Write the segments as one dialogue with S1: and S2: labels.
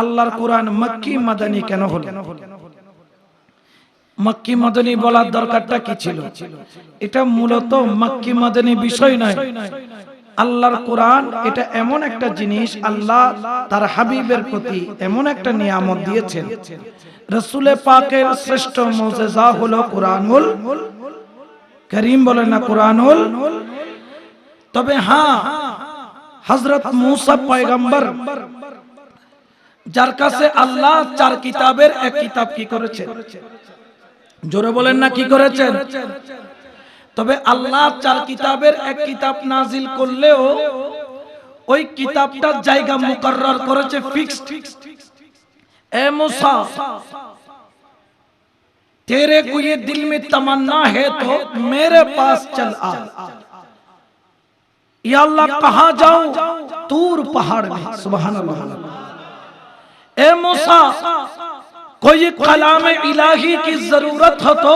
S1: আল্লাহর কোরআন মক্কি মাদানী কেন হলো? মক্কি মাদানী বলার দরকারটা কি ছিল? এটা মূলত মক্কি মাদানী বিষয় নয়। আল্লাহর কোরআন এটা এমন একটা জিনিস, আল্লাহ তার হাবিবের প্রতি এমন একটা নিয়ামত দিয়েছেন। রসুলে পাকের শ্রেষ্ঠ মোজেজা হলো কোরআনুল করিম বলে না কোরআনুল? তবে হ্যাঁ হজরত মুসা পয়গম্বর যার কাছে আল্লাহ চার কিতাবের এক কিতাব কি করেছে জোরে বলেন না কি করেছেন তবে আল্লাহ চার কিতাবের এক কিতাব নাজিল করলেও ওই কিতাবটার জায়গা মুকরর করেছে ফিক্সড এ मूसा तेरे को ये दिल में तमन्ना है तो मेरे पास चल आ या अल्लाह कहा जाऊं तूर पहाड़ में सुबहान अल्लाह اے موسیٰ کوئی کلام الہی کی ضرورت ہو تو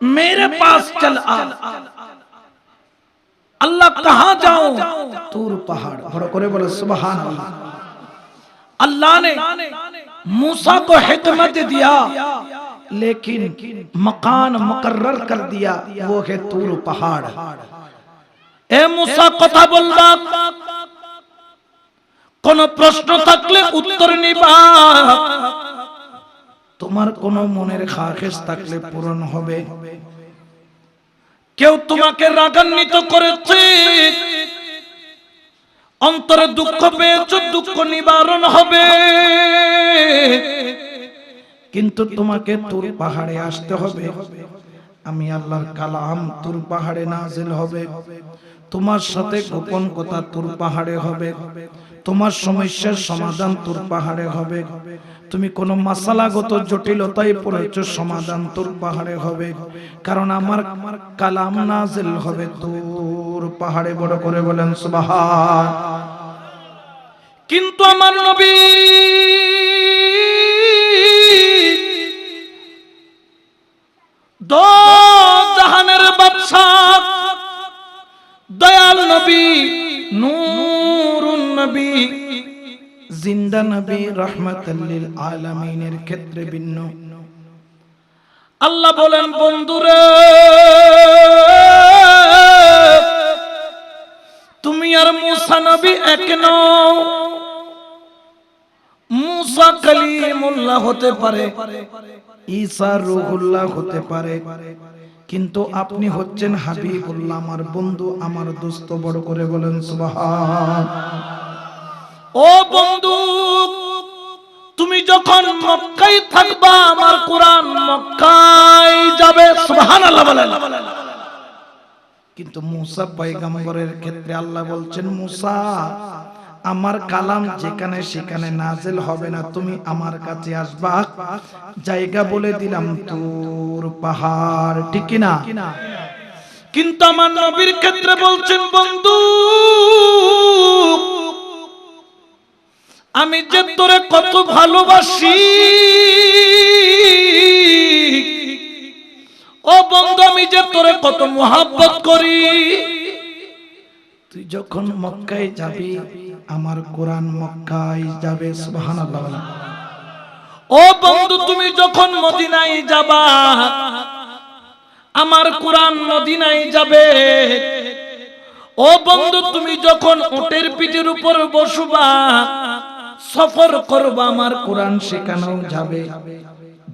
S1: میرے پاس چل آ۔ اللہ کہاں جاؤں؟ تور پہاڑ۔ بڑا کرے بولے سبحان اللہ۔ اللہ نے موسیٰ کو حکمت دیا لیکن مکان مقرر کر دیا وہ ہے تور پہاڑ۔ اے موسیٰ قطب اللہ কোন প্রশ্ন থাকলে উত্তর নিবা। তোমার কোন মনের খাখেস থাকলে পূরণ হবে। কেউ তোমাকে রাগান্বিত করেছে। অন্তরে দুঃখ পেয়েছ, দুঃখ নিবারণ হবে। কিন্তু তোমাকে তোর পাহাড়ে আসতে হবে। আমি আল্লাহর কালাম তোর পাহাড়ে নাজিল হবে। তোমার সাথে গোপন কথা তোর পাহাড়ে হবে। তোমার সমস্যার সমাধান তোর পাহাড়ে হবে। তুমি কোনো মাসালাগত জটিলতায় পড়েছ, সমাধান তোর পাহাড়ে হবে। কারণ আমার কালাম নাজিল হবে তুর পাহাড়ে, বড় করে বলেন, সুবহান। কিন্তু আমার নবী জাহানের বাদশাহ, দয়াল নবী নূরুন নবী। জিন্দা নবী ক্ষেত্রে ভিন্ন। আল্লাহ বলেন তুমি আর মুসা নবী এক নও। মুসা কালিমুল্লাহ হতে পারে, ঈসা রুহুল্লাহ হতে পারে। কিন্তু আপনি হচ্ছেন হাবিবুল্লাহ, আমার বন্ধু, আমার দোস্ত, বড় করে বলেন, সুবহান। ও বন্ধু তুমি যখন মক্কায় থাকবা আমার কোরআন মক্কায় যাবে। সুবহানাল্লাহ বলেন। কিন্তু মুসা পয়গম্বরের ক্ষেত্রে আল্লাহ বলছেন মুসা আমার কালাম যেখানে সেখানে নাজেল হবে না তুমি আমার কাছে আসবা। জায়গা বলে দিলাম তোর পাহাড়। ঠিক না? কিন্তু আমার নবীর ক্ষেত্রে বলছেন বন্ধু আমি যে তোরে কত ভালোবাসি। ও বন্ধু আমি যে তোরে কত মোহাব্বত করি। তুই যখন মক্কায় যাবি আমার কোরআন মক্কায় যাবে সুবহানাল্লাহ। ও বন্ধু তুমি যখন মদিনায় যাবা আমার কোরআন মদিনায় যাবে। ও বন্ধু তুমি যখন উটের পিঠের উপর বসবা সফর করবা আমার কোরআন সেখানেও যাবে।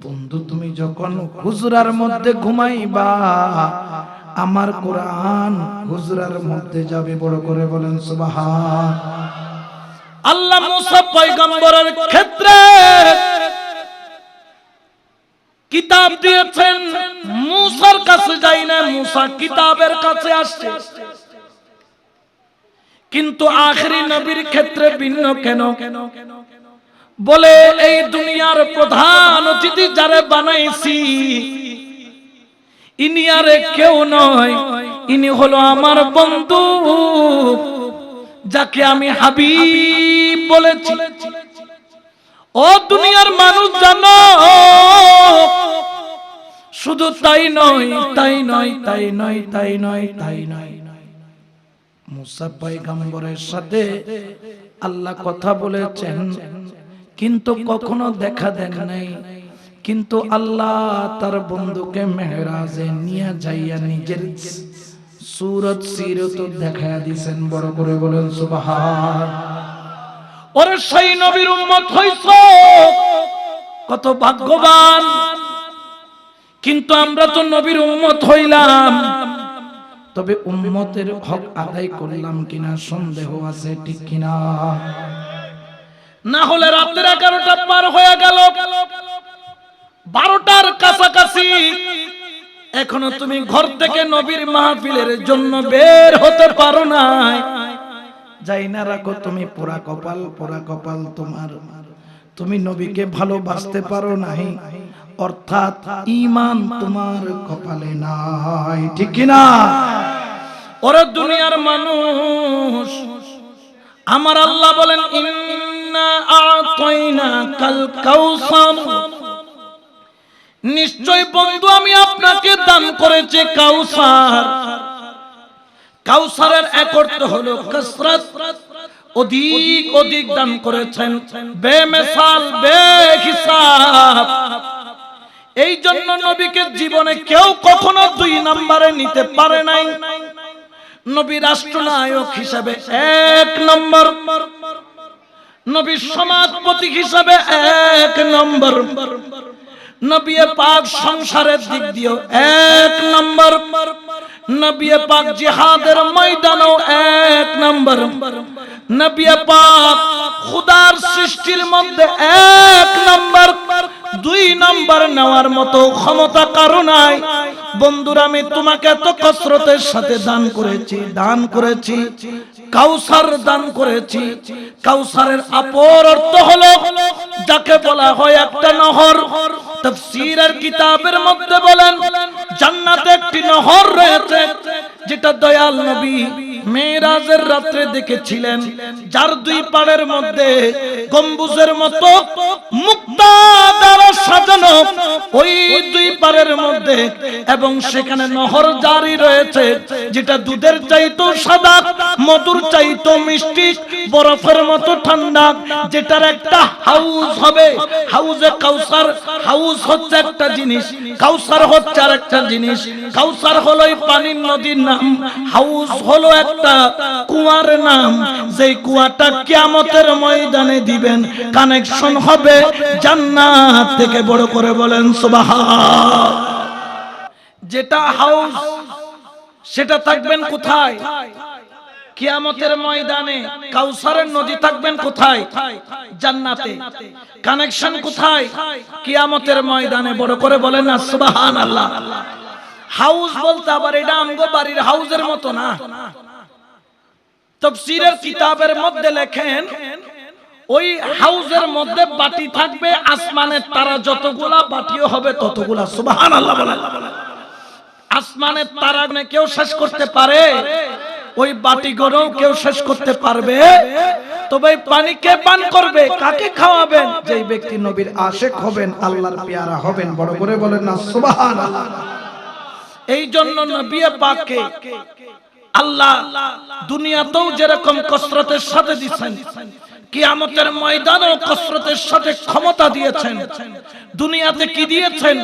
S1: বন্ধু, তুমি যখন হুজরার মধ্যে ঘুমাইবা, আমার কোরআন হুজরার মধ্যে যাবে। বড় করে বলেন, সুবহান। আল্লাহ মুসা পয়গম্বরের ক্ষেত্রে কিতাব দিয়েছেন, মুসার কাছে যাই না, মুসা কিতাবের কাছে আসছে। কিন্তু আখরি নবীর ক্ষেত্রে ভিন্ন কেন? বলে, এই দুনিয়ার প্রধান অতিথি যারে বানাইছি, ইনি আরে কেউ নয়, ইনি হলো আমার বন্ধু, যাকে আমি হাবিব বলেছি। ও দুনিয়ার মানুষ জানো, শুধু তাই নয় তাই নয় তাই নয় তাই নয় তাই নয় মুসা পয়গম্বরের সাথে আল্লাহ কথা বলেছেন, কিন্তু কখনো দেখা দেন নাই। কিন্তু আল্লাহ তার বন্ধুকে মেহরাজে নিয়ে যাইয়া নিজের সুরত সিরত দেখা দিছেন। বড় করে বলেন, সুবহান। ওরে সেই নবীর উম্মত হইছো। কত ভাগ্যবান। কিন্তু আমরা তো নবীর উম্মত হইলাম। তবে উম্মতের হক আদায় করলাম কিনা সন্দেহ আছে ঠিক কিনা? না হলে রাতের এগারোটা পার হয়ে গেল। বারোটার কাছাকাছি। এখনও তুমি ঘর থেকে নবীর মাহফিলের জন্য বের হতে পারো নাই। যাই না রাখো, তুমি পোড়া কপাল পোড়া কপাল তোমার। তুমি নবীকে ভালোবাসতে পারো নাই। অর্থাৎ ইমান তোমার কপালে নাই, ঠিক কিনা? ওরা দুনিয়ার মানুষ, আমার আল্লাহ বলেন, ইন্না নিশ্চয় বন্ধু, আমি আপনাকে দান করেছি কাউসার। কাউসারের এক অর্থ হলো কসরত। অধিক অধিক দান করেছেন। বেমেসাল, বেহিসাব। এই জন্য নবীকে জীবনে কেউ কখনো দুই নম্বরে নিতে পারে নাই। নবী রাষ্ট্রনায়ক হিসাবে এক নম্বর। নবী সমাজপতি হিসাবে এক নম্বর। নবী পাক সংসারের দিক দিয়েও এক নম্বর। নবী পাক জিহাদের ময়দানও এক নম্বর। নবী পাক খুদার সৃষ্টির মধ্যে এক নম্বর। দুই নম্বর নেওয়ার মতো ক্ষমতা কারও নাই। বন্ধুরা আমি তোমাকে এত কসরতের সাথে দান করেছি দান করেছি কাউসার দান করেছি। কাউসারের অপর অর্থ হলো যাকে বলা হয় একটা নহর। তাফসীরের কিতাবের মধ্যে বলেন জান্নাতে একটি নহর রয়েছে যেটা দয়াল নবী মেরাজের রাত্রে দেখেছিলেন, যার দুই পাড়ের মধ্যে গম্বুজের মতো মুক্তা দ্বারা সাজানো ওই দুই পাড়ের মধ্যে, এবং সেখানে নহর জারি রয়েছে, যেটা দুধের চাইতো সাদা, মধুর চাইতো মিষ্টি, বরফের মতো ঠান্ডা, যেটার একটা হাউস হবে। হাউজে কাউসার, হাউস হচ্ছে একটা জিনিস, কাউসার হচ্ছে আর একটা জিনিস, কাউসার হলো এই পানির নদীর নাম, হাউস হলো একটা কুয়ার নাম, যেই কুয়াটা কিয়ামতের ময়দানে দিবেন কানেকশন হবে জান্নাত থেকে বড় করে বলেন সুবহান যেটা হাউস সেটা থাকবেন কোথায়? কিয়ামতের ময়দানে, কাউসারের নদী থাকবেন কোথায়? জান্নাতে। কানেকশন কোথায়? কিয়ামতের ময়দানে, বড় করে বলেন না সুবহানাল্লাহ। হাউস বলতে আবার এটা আমগো বাড়ির হাউসের মতো না। তফসিরের কিতাবের মধ্যে লেখেন, ওই হাউসের মধ্যে বাটি থাকবে, আসমানের তারা যতগুলা বাটিও হবে ততগুলা। সুবহানাল্লাহ বলেন। আসমানের তারা কেউ শেষ করতে পারে, ওই বাটি গড়েও কেউ শেষ করতে পারবে। তবে পানি কে পান করবে, কাকে খাওয়াবেন? যেই ব্যক্তি নবীর আশেক হবেন, আল্লাহর পেয়ারা হবেন, বড় করে বলেন না, সুবহানাল্লাহ। এই জন্য নবী পাককে আল্লাহ দুনিয়াতেও যেরকম কসরতের সাথে দিচ্ছেন কিয়ামতের ময়দানেও কসরতের সাথে ক্ষমতা দিয়েছেন, দুনিয়াতে কি দিয়েছেন?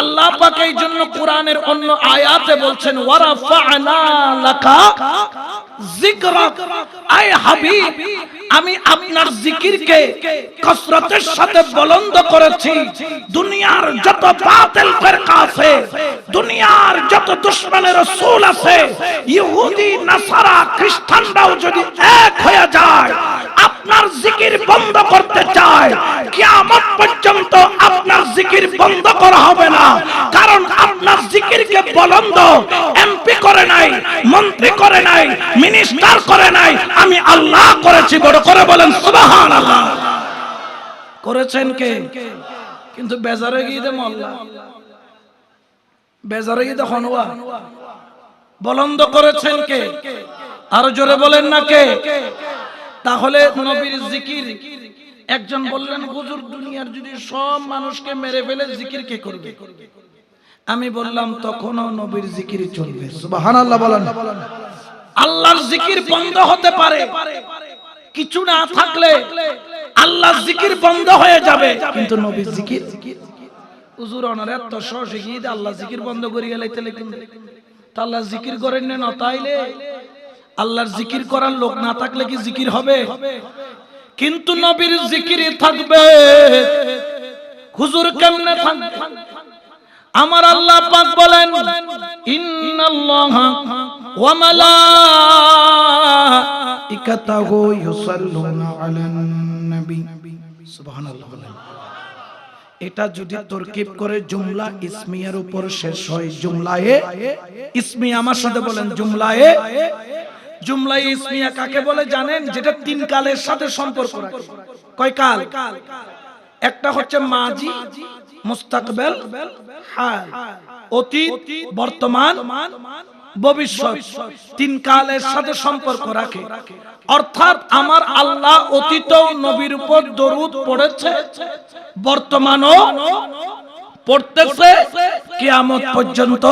S1: আল্লাহ পাক এই জন্য কোরআনের অন্য আয়াতে বলছেন, ওয়ারাফা'না লাকা আপনার যদি এক হয়ে যায়, আপনার জিকির বন্ধ করতে চায়, কিয়ামত পর্যন্ত আপনার জিকির বন্ধ করা হবে না। কারণ আপনার জিকিরকে বুলন্দ নাই, মন্ত্রী করে নাই মিনিস্টার করে নাই, আমি আল্লাহ করেছি, বড় করে বলেন করেছেন কে? কিন্তু বেজারে গিয়ে মোল্লা বেজারে গিয়ে বলন্দ করেছেন কে? আরও জোরে বলেন না কে? তাহলে জিকির, একজন বললেন, হুজুর, দুনিয়ার যদি সব মানুষকে মেরে ফেলে, জিকির কে করবে? আমি বললাম, তখনও নবীর জিকির চলবে। বলেন। আল্লাহর জিকির বন্ধ হতে পারে। কিছু না থাকলে আল্লাহর জিকির বন্ধ হয়ে যাবে। কিন্তু নবীর জিকির হুজুর অনার এত গিয়ে আল্লাহ জিকির বন্ধ করে গেলে তাহলে তা আল্লাহ জিকির করেন না তাইলে? আল্লাহর জিকির করার লোক না থাকলে কি জিকির হবে? কিন্তু নবীর জিকিরই থাকবে। হুজুর কেমনে থাকবে? আমার আল্লাহ পাক বলেন, ইন্নাল্লাহা ওয়া মালাইকাতাহু ইউসাল্লুনা আলান নবী। সুবহানাল্লাহ এটা যদি তরকিব করে জুমলা ইসমিয়ার উপর শেষ হয়, জুমলায়ে ইসমি আমার সাথে বলেন, জুমলায়ে জুমলায়ে ইসমিয়া কাকে বলে জানেন? যেটা তিন কালের সাথে সম্পর্ক রাখে। কয় কাল? একটা হচ্ছে মাজি মুস্তাকবেল হাল। অতীত, বর্তমান, ভবিষ্যৎ তিন কালের সাথে সম্পর্ক রাখে। অর্থাৎ আমার আল্লাহ অতীত নবীর উপর দরুদ পড়েছে, বর্তমানও পড়তেছে, কিয়ামত পর্যন্ত।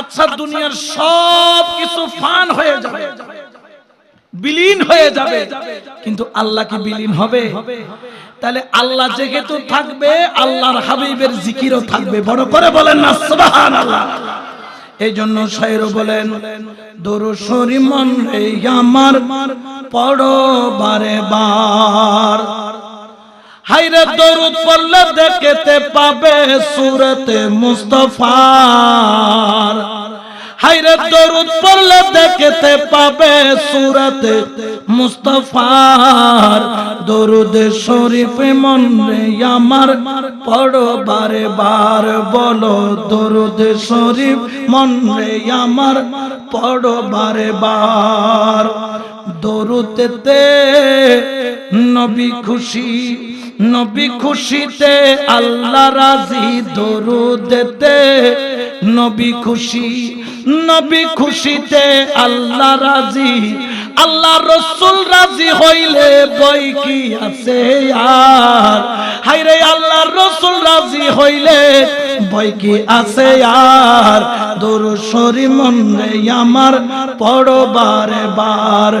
S1: আচ্ছা দুনিয়ার সব কিছু ফান হয়ে যাবে। বিলীন হয়ে যাবে। কিন্তু আল্লাহ কি বিলীন হবে? তাহলে আল্লাহ যেহেতু থাকবে আল্লাহর হাবিবের জিকিরও থাকবে। বড় করে বলেন না সুবহানাল্লাহ। এই জন্য শায়র বলেন দরুশরি মন রে আমার পড়ো বারে বার। হাইরে দরুদ পড়লে দেখতে পাবে সুরতে মুস্তফার। হাইরে দরুদ পড়লে দেখতে পাবে সুরতে মুস্তফার। দরুদ শরীফ মন আমার পড়ো বারে বার বলো। দরুদ শরীফ মন আমার পড়ো বারে বার। দরুদেতে নবী খুশি নবী খুশিতে আল্লাহ রাজি দরুদেতে নবী খুশি, নবী খুশিতে আল্লাহ রাজি। আল্লাহ রসুল রাজি হইলে বই কি আছে আর? হাইরে আল্লাহ রসুল রাজি হইলে বই কি আছে আর? দরুসরি মন রে আমার পড়ো বারে। বার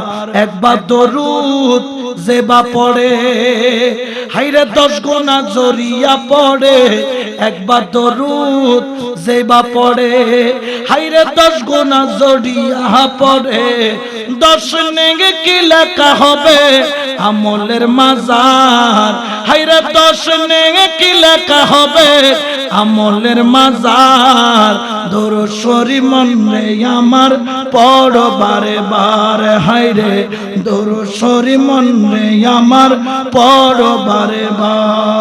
S1: একবার দরুদ যেবা পড়ে হাইরে দশ গোনা জরিয়া পড়ে। একবার দরুদ যেবা পড়ে হাইরে দশ গোনা জড়িয়া পড়ে। দশ নেগে কি লেখা হবে? আমলের মাজার। হাইরে দশ নেকি কি লেখা হবে আমলের মাজার। দরসরি মন রে আমার পড় বারে। বারে হাইরে দরসরি মন রে আমার পড় বারে বার।